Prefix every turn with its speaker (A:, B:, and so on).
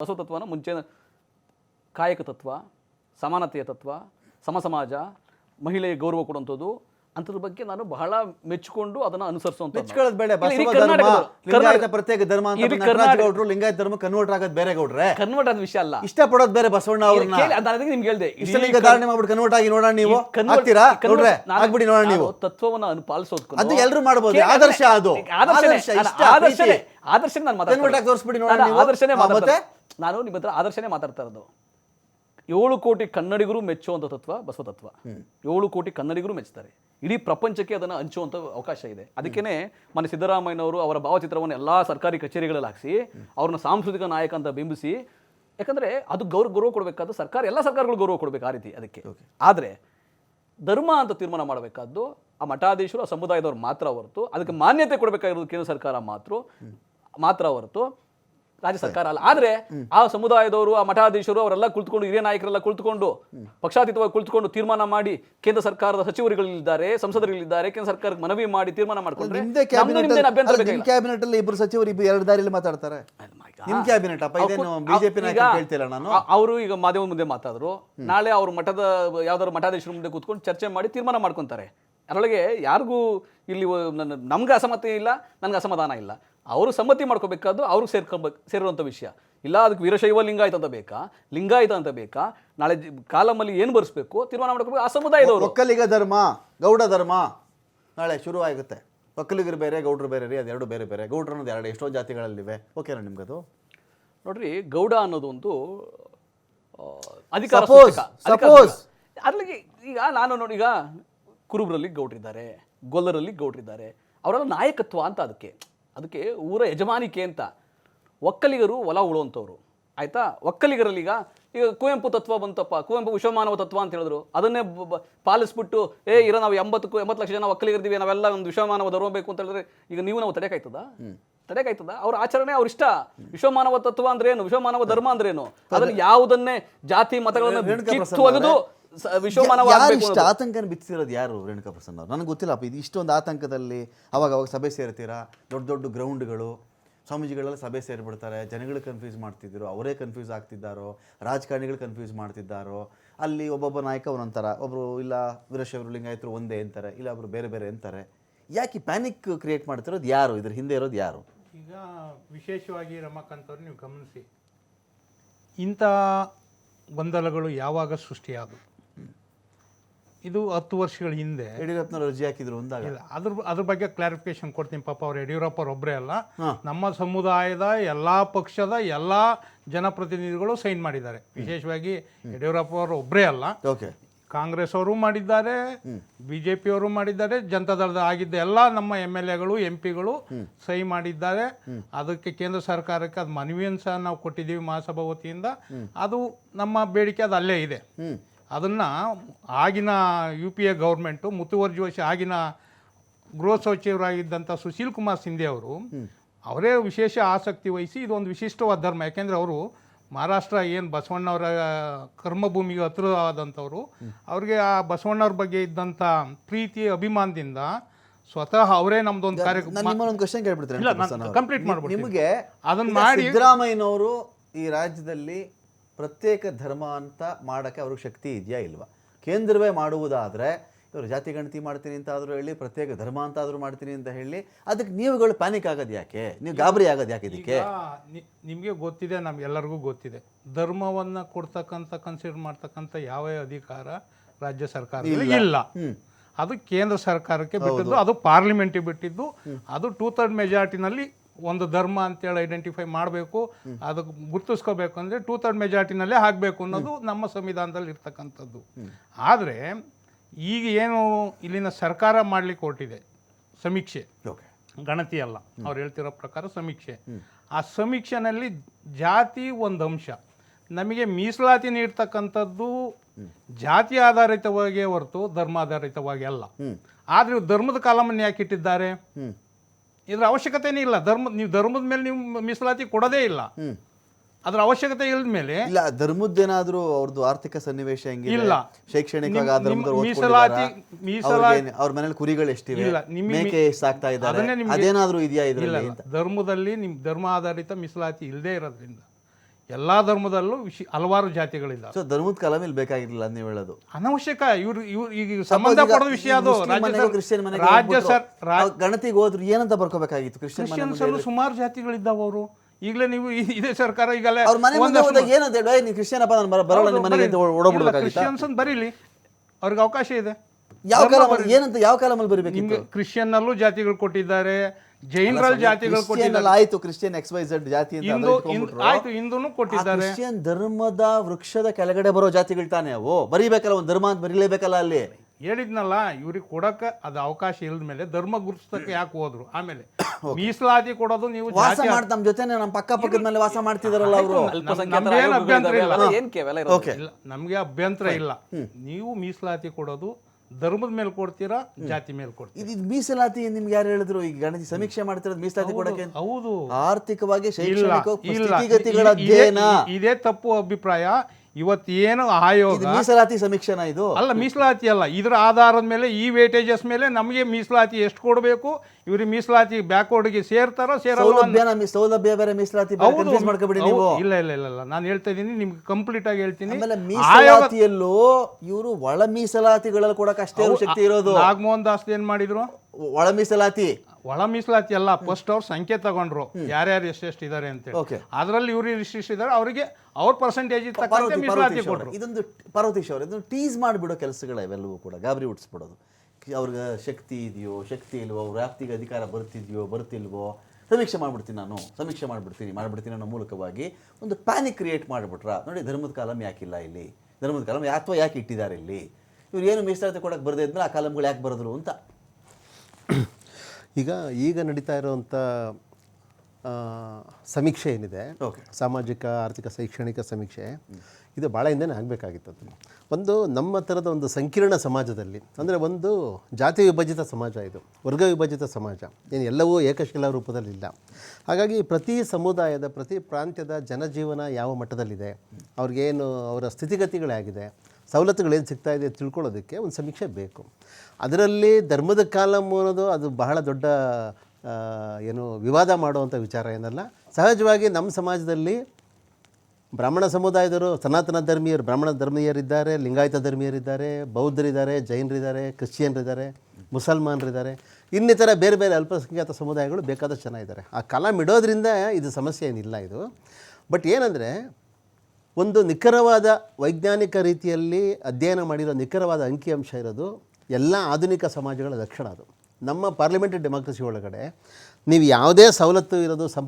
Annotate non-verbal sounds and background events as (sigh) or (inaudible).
A: ಬಸವ ತತ್ವನ ಮುಂಚೆ ಕಾಯಕ ತತ್ವ ಸಮಾನತೆಯ ತತ್ವ ಸಮಸಮಾಜ ಮಹಿಳೆಗೆ ಗೌರವ ಕೊಡುವಂಥದ್ದು ಅಂಥದ್ರ ಬಗ್ಗೆ ನಾನು ಬಹಳ ಮೆಚ್ಚಿಕೊಂಡು ಅದನ್ನ ಅನುಸರಿಸುವಂತ
B: ಪ್ರತ್ಯೇಕ ಧರ್ಮ ಗೌಡ್ರು ಲಿಂಗಾಯತ ಧರ್ಮ ಕನ್ವರ್ಟ್ ಆಗೋದು ಬೇರೆ ಗೌಡ್ರೆ.
A: ಕನ್ವರ್ಟ್ ಆದ ವಿಷಯ ಅಲ್ಲ.
B: ಇಷ್ಟಪಡೋದು ಬೇರೆ ಬಸವಣ್ಣ ಅವ್ರನ್ನ.
A: ನಿಮ್ಗೆ ಹೇಳ್ದೆ.
B: ಇಷ್ಟಲಿಂಗ ಧಾರಣೆ ಮಾಡ್ಬಿಟ್ಟು ಕನ್ವರ್ಟ್ ಆಗಿ ನೋಡೋಣ ನೀವು. ಆಗ್ತೀರಾ? ನೋಡ್ರೆ ಆಗ್ಬಿಡಿ ನೋಡೋಣ ನೀವು.
A: ನಾನು ತತ್ವವನ್ನ ಅನುಪಾಲಿಸೋದು
B: ಅದು ಎಲ್ಲರೂ
A: ಮಾಡಬಹುದು
B: ಆದರ್ಶ ಅದು.
A: ಆದರ್ಶನೇ
B: ಆದರ್ಶ,
A: ನಾನು
B: ಇಷ್ಟ,
A: ಆದರ್ಶನೇ
B: ಪ್ರೀತಿ.
A: ಆದರ್ಶನೇ ನಾನು ಮಾತಾಡ್ತಾ
B: Convert ಆಗಿ ತೋರಿಸ್ಬಿಡಿ ನೋಡೋಣ.
A: ಆದರ್ಶನೇ
B: ಮಾತಾಡ್ತೀನಿ?
A: ನಾನು ನಿಮ್ಮ ಹತ್ರ ಆದರ್ಶನೇ ಮಾತಾಡ್ತಾ ಇರೋದು. ಏಳು ಕೋಟಿ ಕನ್ನಡಿಗರು ಮೆಚ್ಚುವಂಥ ತತ್ವ ಬಸವ ತತ್ವ. ಏಳು ಕೋಟಿ ಕನ್ನಡಿಗರು ಮೆಚ್ಚುತ್ತಾರೆ ಇಡೀ ಪ್ರಪಂಚಕ್ಕೆ ಅದನ್ನು ಹಂಚುವಂಥ ಅವಕಾಶ ಇದೆ. ಅದಕ್ಕೇ ಮನೆ ಸಿದ್ದರಾಮಯ್ಯನವರು ಅವರ ಭಾವಚಿತ್ರವನ್ನು ಎಲ್ಲ ಸರ್ಕಾರಿ ಕಚೇರಿಗಳಲ್ಲಿ ಹಾಕಿಸಿ ಅವ್ರನ್ನ ಸಾಂಸ್ಕೃತಿಕ ನಾಯಕ ಅಂತ ಬಿಂಬಿಸಿ ಯಾಕಂದ್ರೆ ಅದು ಗೌರವ ಗೌರವ ಕೊಡಬೇಕಾದ ಸರ್ಕಾರ ಎಲ್ಲ ಸರ್ಕಾರಗಳು ಗೌರವ ಕೊಡಬೇಕು ಆ ರೀತಿ ಅದಕ್ಕೆ. ಆದರೆ ಧರ್ಮ ಅಂತ ತೀರ್ಮಾನ ಮಾಡಬೇಕಾದ್ದು ಆ ಮಠಾಧೀಶರು ಆ ಸಮುದಾಯದವ್ರು ಮಾತ್ರ ಹೊರತು ಅದಕ್ಕೆ ಮಾನ್ಯತೆ ಕೊಡಬೇಕಾಗಿರೋದು ಕೇಂದ್ರ ಸರ್ಕಾರ ಮಾತ್ರ ಮಾತ್ರ ಹೊರತು ರಾಜ್ಯ ಸರ್ಕಾರ ಅಲ್ಲ. ಆದ್ರೆ ಆ ಸಮುದಾಯದವರು ಆ ಮಠಾಧೀಶರು ಅವರೆಲ್ಲ ಕುಳಿತುಕೊಂಡು ಹಿರಿಯ ನಾಯಕರೆಲ್ಲ ಕುಳಿತುಕೊಂಡು ಪಕ್ಷಾತೀತವಾಗಿ ಕುಳಿತುಕೊಂಡು ತೀರ್ಮಾನ ಮಾಡಿ ಕೇಂದ್ರ ಸರ್ಕಾರದ ಸಚಿವರುಗಳಿದ್ದಾರೆ ಸಂಸದರುಗಳಿದ್ದಾರೆ ಕೇಂದ್ರ ಸರ್ಕಾರಕ್ಕೆ ಮನವಿ ಮಾಡಿ ತೀರ್ಮಾನ ಮಾಡ್ಕೊಂಡ್ರೆ
B: ಕ್ಯಾಬಿನೆಟ್ ಅಲ್ಲಿ ಇಬ್ರು ಸಚಿವರು ಇಬ್ಬರು ಎರಡು ದಾರಿಯಲ್ಲಿ ಮಾತಾಡ್ತಾರೆ. ನಿಮ್ ಕ್ಯಾಬಿನೆಟ್ ಅಪ್ಪ ಇದೇನು ಬಿಜೆಪಿ ನಾಯಕ ಕೇಳ್ತಿಲ್ಲ ನಾನು?
A: ಅವರು ಈಗ ಮಾಧ್ಯಮ ಮುಂದೆ ಮಾತಾದ್ರು. ನಾಳೆ ಅವ್ರ ಮಠದ ಯಾವ್ದಾದ್ರು ಮಠಾಧೀಶರ ಮುಂದೆ ಕೂತ್ಕೊಂಡು ಚರ್ಚೆ ಮಾಡಿ ತೀರ್ಮಾನ ಮಾಡ್ಕೊಂತಾರೆ. ಅದರೊಳಗೆ ಯಾರಿಗೂ ಇಲ್ಲಿ ನನ್ನ- ನಮ್ಗೆ ಅಸಮ್ಮತಿ ಇಲ್ಲ ನನಗೆ ಅಸಮಾಧಾನ ಇಲ್ಲ. ಅವರು ಸಮ್ಮತಿ ಮಾಡ್ಕೋಬೇಕಾದ್ದು ಅವ್ರಿಗೆ ಸೇರ್ಕೊಬೇಕು ಸೇರುವಂಥ ವಿಷಯ. ಇಲ್ಲ ಅದಕ್ಕೆ ವೀರಶೈವ ಲಿಂಗಾಯತ ಅಂತ ಬೇಕಾ? ಲಿಂಗಾಯತ ಅಂತ ಬೇಕಾ? ನಾಳೆ ಕಾಲಮಲ್ಲಿ ಏನು ಬರೆಸ್ಬೇಕು? ತೀರ್ಮಾನ ಮಾಡ್ಕೋಬೇಕು. ಆ ಸಮುದಾಯದವರು.
B: ಒಕ್ಕಲಿಗ ಧರ್ಮ ಗೌಡ ಧರ್ಮ ನಾಳೆ ಶುರು ಆಗುತ್ತೆ ಒಕ್ಕಲಿಗರು ಬೇರೆ ಗೌಡರು ಬೇರೆ ರೀ ಅದೆರಡು ಬೇರೆ ಬೇರೆ. ಗೌಡ್ರು ಅನ್ನೋದು ಎರಡು ಎಷ್ಟೋ ಜಾತಿಗಳಲ್ಲಿವೆ. ಓಕೆನಾ ನಿಮ್ಗದು?
A: ನೋಡ್ರಿ ಗೌಡ ಅನ್ನೋದು ಒಂದು ಅಧಿಕಾರ. ಅಲ್ಲಿಗೆ ಈಗ ನಾನು ನೋಡಿ ಈಗ ಕುರುಬರಲ್ಲಿ ಗೌಡ್ರಿದ್ದಾರೆ ಗೊಲ್ಲರಲ್ಲಿ ಗೌಡ್ರಿದ್ದಾರೆ. ಅವರೆಲ್ಲ ನಾಯಕತ್ವ ಅಂತ ಅದಕ್ಕೆ. ಅದಕ್ಕೆ ಊರ ಯಜಮಾನಿಕೆ ಅಂತ. ಒಕ್ಕಲಿಗರು ಹೊಲ ಉಳುವಂಥವ್ರು. ಆಯಿತಾ? ಒಕ್ಕಲಿಗರಲ್ಲಿ ಈಗ ಈಗ ಕುವೆಂಪು ತತ್ವ ಬಂತಪ್ಪ. ಕುವೆಂಪು ವಿಶ್ವಮಾನವ ತತ್ವ ಅಂತ ಹೇಳಿದ್ರು. ಅದನ್ನೇ ಪಾಲಿಸ್ಬಿಟ್ಟು ಏ ಇರೋ ನಾವು ಎಂಬತ್ತು ಎಂಬತ್ತು ಲಕ್ಷ ಜನ ಒಕ್ಕಲಿಗರಿದ್ದೀವಿ ನಾವೆಲ್ಲ ಒಂದು ವಿಶ್ವಮಾನವ ಧರ್ಮಬೇಕು ಅಂತ ಹೇಳಿದ್ರೆ ಈಗ ನೀವು ನಾವು ತಡೆಕಾಯ್ತದ? ತಡೆಕಾಯ್ತದ? ಅವ್ರ ಆಚರಣೆ ಅವ್ರ ಇಷ್ಟ. ವಿಶ್ವಮಾನವ ತತ್ವ ಅಂದ್ರೆ ಏನು? ವಿಶ್ವಮಾನವ ಧರ್ಮ ಅಂದ್ರೆ ಏನು? ಅದನ್ನ ಯಾವುದನ್ನೇ ಜಾತಿ ಮತಗಳನ್ನ ವಿಶ್ವಮಾನವ
B: ಇಷ್ಟ. ಆತಂಕನ ಬಿತ್ತಿರೋದು ಯಾರು ರೇಣುಕಾ ಪ್ರಸನ್ನ ಅವ್ರು? ನನಗೆ ಗೊತ್ತಿಲ್ಲಪ್ಪ ಇದು ಇಷ್ಟೊಂದು ಆತಂಕದಲ್ಲಿ ಅವಾಗ ಅವಾಗ ಸಭೆ ಸೇರ್ತೀರಾ? ದೊಡ್ಡ ದೊಡ್ಡ ಗ್ರೌಂಡ್ಗಳು ಸ್ವಾಮೀಜಿಗಳೆಲ್ಲ ಸಭೆ ಸೇರಿಬಿಡ್ತಾರೆ ಜನಗಳು ಕನ್ಫ್ಯೂಸ್ ಮಾಡ್ತಿದ್ರು ಅವರೇ ಕನ್ಫ್ಯೂಸ್ ಆಗ್ತಿದ್ದಾರೋ ರಾಜಕಾರಣಿಗಳು ಕನ್ಫ್ಯೂಸ್ ಮಾಡ್ತಿದ್ದಾರೋ ಅಲ್ಲಿ ಒಬ್ಬೊಬ್ಬ ನಾಯಕ ಒಂದೊಂಥರ ಒಬ್ಬರು ಇಲ್ಲ ವೀರಶೈವರು ಲಿಂಗಾಯತರು ಒಂದೇ ಅಂತಾರೆ ಇಲ್ಲ ಒಬ್ರು ಬೇರೆ ಬೇರೆ ಅಂತಾರೆ. ಯಾಕೆ ಪ್ಯಾನಿಕ್ ಕ್ರಿಯೇಟ್ ಮಾಡ್ತಿರೋದು ಯಾರು? ಇದ್ರ ಹಿಂದೆ ಇರೋದು ಯಾರು?
C: ಈಗ ವಿಶೇಷವಾಗಿ ರಮಾಕಾಂತ್ ಅವ್ರು ನೀವು ಗಮನಿಸಿ ಇಂಥ ಗೊಂದಲಗಳು ಯಾವಾಗ ಸೃಷ್ಟಿಯಾದವು? ಇದು ಹತ್ತು ವರ್ಷಗಳ ಹಿಂದೆ.
B: ಯಡಿಯೂರಪ್ಪನವ್ರು ಅರ್ಜಿ ಹಾಕಿದ್ರು ಅಂದಾಗ.
C: ಇಲ್ಲ ಅದ್ರ ಅದ್ರ ಬಗ್ಗೆ ಕ್ಲಾರಿಫಿಕೇಶನ್ ಕೊಡ್ತೀನಿ ಪಾಪ ಅವ್ರು ಯಡಿಯೂರಪ್ಪ ಅವ್ರು ಒಬ್ಬರೇ ಅಲ್ಲ. ನಮ್ಮ ಸಮುದಾಯದ ಎಲ್ಲ ಪಕ್ಷದ ಎಲ್ಲ ಜನಪ್ರತಿನಿಧಿಗಳು ಸೈನ್ ಮಾಡಿದ್ದಾರೆ. ವಿಶೇಷವಾಗಿ ಯಡಿಯೂರಪ್ಪ ಅವರು ಒಬ್ಬರೇ ಅಲ್ಲ.
B: ಓಕೆ.
C: ಕಾಂಗ್ರೆಸ್ ಅವರು ಮಾಡಿದ್ದಾರೆ ಬಿಜೆಪಿ ಅವರು ಮಾಡಿದ್ದಾರೆ ಜನತಾದಳದ ಆಗಿದ್ದ ಎಲ್ಲ ನಮ್ಮ ಎಂ ಎಲ್ ಎಗಳು ಎಂ ಪಿಗಳು ಸಹಿ ಮಾಡಿದ್ದಾರೆ. ಅದಕ್ಕೆ ಕೇಂದ್ರ ಸರ್ಕಾರಕ್ಕೆ ಅದು ಮನವಿಯನ್ನು ಸಹ ನಾವು ಕೊಟ್ಟಿದ್ದೀವಿ ಮಹಾಸಭಾ ವತಿಯಿಂದ. ಅದು ನಮ್ಮ ಬೇಡಿಕೆ ಅದು ಅಲ್ಲೇ ಇದೆ. ಅದನ್ನ ಆಗಿನ ಯು ಪಿ ಎ ಗೌರ್ಮೆಂಟು ಮುತುವರ್ಜಿ ವಹಿಸಿ ಆಗಿನ ಗೃಹ ಸಚಿವರಾಗಿದ್ದಂಥ ಸುಶೀಲ್ ಕುಮಾರ್ ಸಿಂಧೆ ಅವರು ಅವರೇ ವಿಶೇಷ ಆಸಕ್ತಿ ವಹಿಸಿ ಇದೊಂದು ವಿಶಿಷ್ಟವಾದ ಧರ್ಮ ಯಾಕೆಂದರೆ ಅವರು ಮಹಾರಾಷ್ಟ್ರ ಏನು ಬಸವಣ್ಣವರ ಕರ್ಮಭೂಮಿಗೆ ಹತ್ತಿರವಾದಂಥವ್ರು ಅವ್ರಿಗೆ ಆ ಬಸವಣ್ಣವ್ರ ಬಗ್ಗೆ ಇದ್ದಂಥ ಪ್ರೀತಿ ಅಭಿಮಾನದಿಂದ ಸ್ವತಃ ಅವರೇ ನಮ್ದೊಂದು ಕಾರ್ಯಕ್ರಮ
B: ಒಂದು ಕ್ವಶನ್ ಅವ್ರೆ.
C: ಮಾಡ್ಬಿಡ್ತೀನಿ.
B: ನಿಮಗೆ
C: ಅದನ್ನ ಮಾಡಿ-
B: ಸಿದ್ದರಾಮಯ್ಯನವರು ಈ ರಾಜ್ಯದಲ್ಲಿ ಪ್ರತ್ಯೇಕ ಧರ್ಮ ಅಂತ ಮಾಡೋಕ್ಕೆ ಅವ್ರಿಗೆ ಶಕ್ತಿ ಇದೆಯಾ ಇಲ್ವಾ? ಕೇಂದ್ರವೇ ಮಾಡುವುದಾದರೆ ಇವರು ಜಾತಿ ಗಣತಿ ಮಾಡ್ತೀನಿ ಅಂತ ಆದರೂ ಹೇಳಿ ಪ್ರತ್ಯೇಕ ಧರ್ಮ ಅಂತ ಆದರೂ ಮಾಡ್ತೀನಿ ಅಂತ ಹೇಳಿ ಅದಕ್ಕೆ ನೀವುಗಳು ಪ್ಯಾನಿಕ್ ಆಗೋದು ಯಾಕೆ? ನೀವು ಗಾಬರಿ ಆಗೋದು ಯಾಕೆ ಇದಕ್ಕೆ?
C: ನಿಮ್ಗೆ ಗೊತ್ತಿದೆ ನಮಗೆಲ್ಲರಿಗೂ ಗೊತ್ತಿದೆ. ಧರ್ಮವನ್ನ ಕೊಡ್ತಕ್ಕಂಥ ಕನ್ಸಿಡರ್ ಮಾಡ್ತಕ್ಕಂಥ ಯಾವ ಅಧಿಕಾರ ರಾಜ್ಯ ಸರ್ಕಾರ ಇಲ್ಲ. ಅದು ಕೇಂದ್ರ ಸರ್ಕಾರಕ್ಕೆ ಬಿಟ್ಟಿದ್ದು ಅದು ಪಾರ್ಲಿಮೆಂಟಿಗೆ ಬಿಟ್ಟಿದ್ದು ಅದು ಟೂ ಥರ್ಡ್ ಮೆಜಾರಿಟಿನಲ್ಲಿ ಒಂದು ಧರ್ಮ ಅಂತೇಳಿ ಐಡೆಂಟಿಫೈ ಮಾಡಬೇಕು ಅದಕ್ಕೆ ಗುರ್ತಿಸ್ಕೋಬೇಕು ಅಂದರೆ ಟೂ ಥರ್ಡ್ ಮೆಜಾರಿಟಿನಲ್ಲೇ ಆಗಬೇಕು ಅನ್ನೋದು ನಮ್ಮ ಸಂವಿಧಾನದಲ್ಲಿ ಇರ್ತಕ್ಕಂಥದ್ದು. ಆದರೆ ಈಗ ಏನು ಇಲ್ಲಿನ ಸರ್ಕಾರ ಮಾಡಲಿಕ್ಕೆ ಹೊರಟಿದೆ ಸಮೀಕ್ಷೆ.
B: ಓಕೆ.
C: ಗಣತಿ ಅಲ್ಲ ಅವ್ರು ಹೇಳ್ತಿರೋ ಪ್ರಕಾರ ಸಮೀಕ್ಷೆ. ಆ ಸಮೀಕ್ಷೆನಲ್ಲಿ ಜಾತಿ ಒಂದು ಅಂಶ. ನಮಗೆ ಮೀಸಲಾತಿ ನೀಡ್ತಕ್ಕಂಥದ್ದು ಜಾತಿ ಆಧಾರಿತವಾಗಿ ಹೊರತು ಧರ್ಮಾಧಾರಿತವಾಗಿ ಅಲ್ಲ. ಆದ್ರೆ ಧರ್ಮದ ಕಾಲಮನ್ನು ಯಾಕೆ ಇಟ್ಟಿದ್ದಾರೆ? ಇದ್ರ ಅವಶ್ಯಕತೆನೇ ಇಲ್ಲ. ಧರ್ಮ ನೀವು ಧರ್ಮದ ಮೇಲೆ ನೀವು ಮೀಸಲಾತಿ ಕೊಡೋದೇ ಇಲ್ಲ. ಅದರ ಅವಶ್ಯಕತೆ ಇಲ್ಲದ ಮೇಲೆ
B: ಇಲ್ಲ ಧರ್ಮದ್ದೇನಾದ್ರೂ ಅವ್ರದ್ದು ಆರ್ಥಿಕ ಸನ್ನಿವೇಶ ಹೆಂಗೆ
C: ಇಲ್ಲ.
B: ಶೈಕ್ಷಣಿಕವಾಗಿ ಆ ಧರ್ಮದವ್ರು?
C: ಮೀಸಲಾತಿ- ಮೀಸಲಾತಿ-
B: ಅವ್ರ ಮನೇಲಿ ಕುರಿಗಳು ಎಷ್ಟಿವೆ?
C: ಇಲ್ಲ, ನಿಮಗೆ
B: ಸಾಕ್ತಾ ಇದ್ದಾರೆ? ಅದೇನಾದ್ರೂ ಇದೆಯಾ ಇದರಲ್ಲಿ
C: ಇಲ್ಲ. ಧರ್ಮದಲ್ಲಿ ನಿಮ್ ಧರ್ಮ ಆಧಾರಿತ ಮೀಸಲಾತಿ ಇಲ್ಲದೇ ಇರೋದ್ರಿಂದ. ಎಲ್ಲಾ ಧರ್ಮದಲ್ಲೂ ವಿಶಿ ಹಲವಾರು ಜಾತಿಗಳಿಲ್ಲ.
B: ಸೊ ಧರ್ಮದ ಕಾಲ ಇಲ್ಲಿ ಬೇಕಾಗಿರ್ಲಿಲ್ಲ ನೀವು ಹೇಳೋದು.
C: ಅನವಶ್ಯಕ ಇವ್ರು ಇವ್ರು ಈಗ ಸಂಬಂಧ ಪಡೋದು ವಿಷಯ ಅದು. ರಾಜ್ಯ ಸರ್-
B: ಕ್ರಿಶ್ಚಿಯನ್ ಮನೆಗೆ
C: ರಾಜ್ಯ ಸರ್ ರಾ-
B: ಗಣತಿಗೆ ಹೋದ್ರು ಏನಂತ ಬರ್ಕೋಬೇಕಾಗಿತ್ತು ಕ್ರಿಶ್ಚಿಯನ್ ಮನೆ
C: ಕ್ರಿಶ್ಚಿಯನ್ಸ್ ಅಲ್ಲೂ ಸುಮಾರು ಜಾತಿಗಳಿದ್ದಾವೆ ಅವರು. ಈಗಲೇ ನೀವು ಈ- ಇದೇ ಸರ್ಕಾರ ಈಗಲೇ
B: ಅವ್ರ ಮನೆ ಮುಂದೆ ಹೋದಾಗ ಏನಂತ ಹೇಳಿ ನೀನು ಕ್ರಿಶ್ಚಿಯನ್ ಅಪ್ಪ ನಾನು ಬರೋಲ್ಲ ನಿಮ್ಮ ಮನೆಗೆ ಅಂತ ಓಡೋಗ್ಬಿಡ್ಬೇಕಾಗಿತ್ತ
C: ಕ್ರಿಶ್ಚಿಯನ್ಸ್ ಅಂತ ಬರೀಲಿ. ಅವ್ರಿಗೆ ಅವಕಾಶ ಇದೆ.
B: ಯಾವ ಕಾಲ ಏನಂತ ಯಾವ ಕಾಲಮಲ್ಲಿ ಬರಬೇಕಿತ್ತು?
C: ನಿಮ್ಗೆ ಕ್ರಿಶ್ಚಿಯನ್ ನಲ್ಲೂ ಜಾತಿಗಳು ಕೊಟ್ಟಿದ್ದಾರೆ. ಜೈನರಲ್ಲಿ ಜಾತಿಗಳು
B: ಕ್ರಿಶ್ಚಿಯನ್ ಆಯ್ತು ಕ್ರಿಶ್ಚಿಯನ್ ಎಕ್ಸ್ ವೈ ಝೆಡ್ ಜಾತಿ
C: ಹಿಂದೂ. ಆಯ್ತು ಹಿಂದೂನು ಕೊಟ್ಟಿದ್ದಾರೆ.
B: ಕ್ರಿಶ್ಚಿಯನ್ ಧರ್ಮದ ವೃಕ್ಷದ ಕೆಳಗಡೆ ಬರೋ ಜಾತಿಗಳು ತಾನೆ ಅವು ಬರೀಬೇಕಲ್ಲ ಒಂದು ಧರ್ಮ ಅಂತ ಬರೀಲೇಬೇಕಲ್ಲ ಅಲ್ಲಿ?
C: ಹೇಳಿದ್ನಲ್ಲ ಇವ್ರಿಗೆ ಕೊಡಕ್ಕೆ ಅದು ಅವಕಾಶ ಇಲ್ಲದ ಮೇಲೆ ಧರ್ಮ ಗುರುತಿಸಕ್ಕೆ ಯಾಕೆ ಹೋದ್ರು? ಆಮೇಲೆ (coughs) ಮೀಸಲಾತಿ ಕೊಡೋದು ನೀವು
B: ವಾಸ
C: ಮಾಡ್ತಮ್
B: ಮಾಡ್ತಾ ನಮ್ಮ ಜೊತೆ ನಮ್ಮ ಪಕ್ಕ ಪಕ್ಕದ ಮೇಲೆ ವಾಸ ಮಾಡ್ತಿದಾರಲ್ಲ ಅವರು.
C: ಅಭ್ಯಂತರ? ಇಲ್ಲ. ನಮ್ಗೆ ಅಭ್ಯಂತರ ಇಲ್ಲ. ನೀವು ಮೀಸಲಾತಿ ಕೊಡೋದು ಧರ್ಮದ ಮೇಲೆ ಕೊಡ್ತೀರಾ ಜಾತಿ ಮೇಲೆ ಕೊಡ್ತೀರಾ?
B: ಇದು ಮೀಸಲಾತಿ ನಿಮ್ಗೆ ಯಾರು ಹೇಳಿದ್ರು? ಈಗ ಗಣತಿ ಸಮೀಕ್ಷೆ ಮಾಡ್ತಿರೋದು ಮೀಸಲಾತಿ ಕೊಡಕ್ಕೆ
C: ಹೌದು.
B: ಆರ್ಥಿಕವಾಗಿ ಶೈಕ್ಷಣಿಕ ಸ್ಥಿತಿಗತಿಗಳ ಅಧ್ಯಯನ
C: ಇದೇ ತಪ್ಪು ಅಭಿಪ್ರಾಯ. ಇವತ್ತೇನು ಆಯೋಗ
B: ಮೀಸಲಾತಿ ಸಮೀಕ್ಷೆನ ಇದು?
C: ಅಲ್ಲ ಮೀಸಲಾತಿ ಅಲ್ಲ. ಇದ್ರ ಆಧಾರದ ಮೇಲೆ ಈ ವೇಟೇಜಸ್ ಮೇಲೆ ನಮಗೆ ಮೀಸಲಾತಿ ಎಷ್ಟು ಕೊಡಬೇಕು ಇವ್ರಿಗೆ ಮೀಸಲಾತಿ ಬ್ಯಾಕ್ವರ್ಡ್ಗೆ ಸೇರ್ತಾರೋ ಸೇರಲ್ಲ
B: ಸೌಲಭ್ಯ ಬೇರೆ ಮೀಸಲಾತಿ ಮಾಡ್ಕೊಬಿಡಿ ನೀವು.
C: ಇಲ್ಲ ಇಲ್ಲ ಇಲ್ಲ ನಾನು ಹೇಳ್ತಾ ಇದ್ದೀನಿ ನಿಮ್ಗೆ ಕಂಪ್ಲೀಟ್ ಆಗಿ ಹೇಳ್ತೀನಿ.
B: ಮೀಸಲಾತಿಯಲ್ಲೂ ಇವರು ಒಳ ಮೀಸಲಾತಿಗಳಲ್ಲಿ ಕೊಡಕ್ಕೆ ಅಷ್ಟೇ ಶಕ್ತಿ ಇರೋದು.
C: ನಾಗಮೋಹನ್ ದಾಸ್ ಏನ್ ಮಾಡಿದ್ರು?
B: ಒಳ ಮೀಸಲಾತಿ.
C: ಒಳ ಮೀಸಲಾತಿ ಅಲ್ಲ ಫಸ್ಟ್ ಅವ್ರು ಸಂಖ್ಯೆ ತಗೊಂಡ್ರು. ಯಾರ್ಯಾರು ಎಷ್ಟೆಷ್ಟು ಇದಾರೆ ಅಂತೇಳಿ ಅದ್ರಲ್ಲಿ ಇವ್ರು ಇದಾರೆ ಅವರಿಗೆ ಅವ್ರ ಪರ್ಸೆಂಟೇಜ್ ತಕ್ಕಂತೆ ಮೀಸಲಾತಿ
B: ಅವರೇ, ಇದೊಂದು ಪಾರ್ವತೀಶ್ ಅವರು ಇದೊಂದು ಟೀಸ್ ಮಾಡಿಬಿಡೋ ಕೆಲಸಗಳ ಇವೆಲ್ಲವೂ ಕೂಡ ಗಾಬರಿ ಉಡ್ಸ್ಬಿಡೋದು ಅವ್ರಿಗೆ ಶಕ್ತಿ ಇದೆಯೋ ಶಕ್ತಿ ಇಲ್ವೋ ಅವ್ರ ವ್ಯಾಪ್ತಿಗೆ ಅಧಿಕಾರ ಬರ್ತಿದ್ಯೋ ಬರ್ತಿಲ್ವೋ ಸಮೀಕ್ಷೆ ಮಾಡ್ಬಿಡ್ತೀನಿ ನಾನು ಸಮೀಕ್ಷೆ ಮಾಡ್ಬಿಡ್ತೀನಿ ಮಾಡ್ಬಿಡ್ತೀನಿ ಅನ್ನೋ ಮೂಲಕವಾಗಿ ಒಂದು ಪ್ಯಾನಿಕ್ ಕ್ರಿಯೇಟ್ ಮಾಡಿಬಿಟ್ರ? ನೋಡಿ ಧರ್ಮದ ಕಾಲಮ್ ಯಾಕಿಲ್ಲ ಇಲ್ಲಿ? ಧರ್ಮದ ಕಾಲಮ್ ಅಥವಾ ಯಾಕೆ ಇಟ್ಟಿದ್ದಾರೆ ಇಲ್ಲಿ? ಇವ್ರು ಏನು ಮೀಸಲಾತಿ ಕೊಡಕ್ಕೆ ಬರದೇ ಇದ್ರೆ ಆ ಕಾಲಮ್ಗಳು ಯಾಕೆ ಬರೆದ್ರು ಅಂತ.
D: ಈಗ ಈಗ ನಡೀತಾ ಇರುವಂಥ ಸಮೀಕ್ಷೆ ಏನಿದೆ?
B: ಓಕೆ
D: ಸಾಮಾಜಿಕ ಆರ್ಥಿಕ ಶೈಕ್ಷಣಿಕ ಸಮೀಕ್ಷೆ. ಇದು ಭಾಳ ಹಿಂದೆನೇ ಆಗಬೇಕಾಗಿತ್ತು ಅದು ಒಂದು ನಮ್ಮ ಥರದ ಒಂದು ಸಂಕೀರ್ಣ ಸಮಾಜದಲ್ಲಿ ಅಂದರೆ ಒಂದು ಜಾತಿ ವಿಭಜಿತ ಸಮಾಜ ಇದು ವರ್ಗ ವಿಭಜಿತ ಸಮಾಜ. ಏನು ಎಲ್ಲವೂ ಏಕಶಿಲಾ ರೂಪದಲ್ಲಿಲ್ಲ ಹಾಗಾಗಿ ಪ್ರತಿ ಸಮುದಾಯದ ಪ್ರತಿ ಪ್ರಾಂತ್ಯದ ಜನಜೀವನ ಯಾವ ಮಟ್ಟದಲ್ಲಿದೆ ಅವ್ರಿಗೇನು ಅವರ ಸ್ಥಿತಿಗತಿಗಳಾಗಿದೆ ಸವಲತ್ತುಗಳೇನು ಸಿಗ್ತಾ ಇದೆ ತಿಳ್ಕೊಳ್ಳೋದಕ್ಕೆ ಒಂದು ಸಮೀಕ್ಷೆ ಬೇಕು. ಅದರಲ್ಲಿ ಧರ್ಮದ ಕಾಲಮ್ ಅನ್ನೋದು ಅದು ಬಹಳ ದೊಡ್ಡ ಏನು ವಿವಾದ ಮಾಡುವಂಥ ವಿಚಾರ ಏನಲ್ಲ. ಸಹಜವಾಗಿ ನಮ್ಮ ಸಮಾಜದಲ್ಲಿ ಬ್ರಾಹ್ಮಣ ಸಮುದಾಯದವರು, ಸನಾತನ ಧರ್ಮೀಯರು, ಬ್ರಾಹ್ಮಣ ಧರ್ಮೀಯರಿದ್ದಾರೆ, ಲಿಂಗಾಯತ ಧರ್ಮೀಯರಿದ್ದಾರೆ, ಬೌದ್ಧರಿದ್ದಾರೆ, ಜೈನರಿದ್ದಾರೆ, ಕ್ರಿಶ್ಚಿಯನ್ರಿದ್ದಾರೆ, ಮುಸಲ್ಮಾನರಿದ್ದಾರೆ. ಇನ್ನಿತರ ಬೇರೆ ಬೇರೆ ಅಲ್ಪಸಂಖ್ಯಾತ ಸಮುದಾಯಗಳು ಬೇಕಾದಷ್ಟು ಜನ ಇದ್ದಾರೆ. ಆ ಕಲಾಮಿಡೋದ್ರಿಂದ ಇದು ಸಮಸ್ಯೆ ಏನಿಲ್ಲ ಇದು. ಬಟ್ ಏನಂದರೆ ಒಂದು ನಿಖರವಾದ ವೈಜ್ಞಾನಿಕ ರೀತಿಯಲ್ಲಿ ಅಧ್ಯಯನ ಮಾಡಿರೋ ನಿಖರವಾದ ಅಂಕಿಅಂಶ ಇರೋದು ಎಲ್ಲ ಆಧುನಿಕ ಸಮಾಜಗಳ ಲಕ್ಷಣ ಅದು. ನಮ್ಮ ಪಾರ್ಲಿಮೆಂಟರಿ ಡೆಮಾಕ್ರಸಿ ಒಳಗಡೆ ನೀವು ಯಾವುದೇ ಸವಲತ್ತು ಇರೋದು ಸಂಪನ್ನ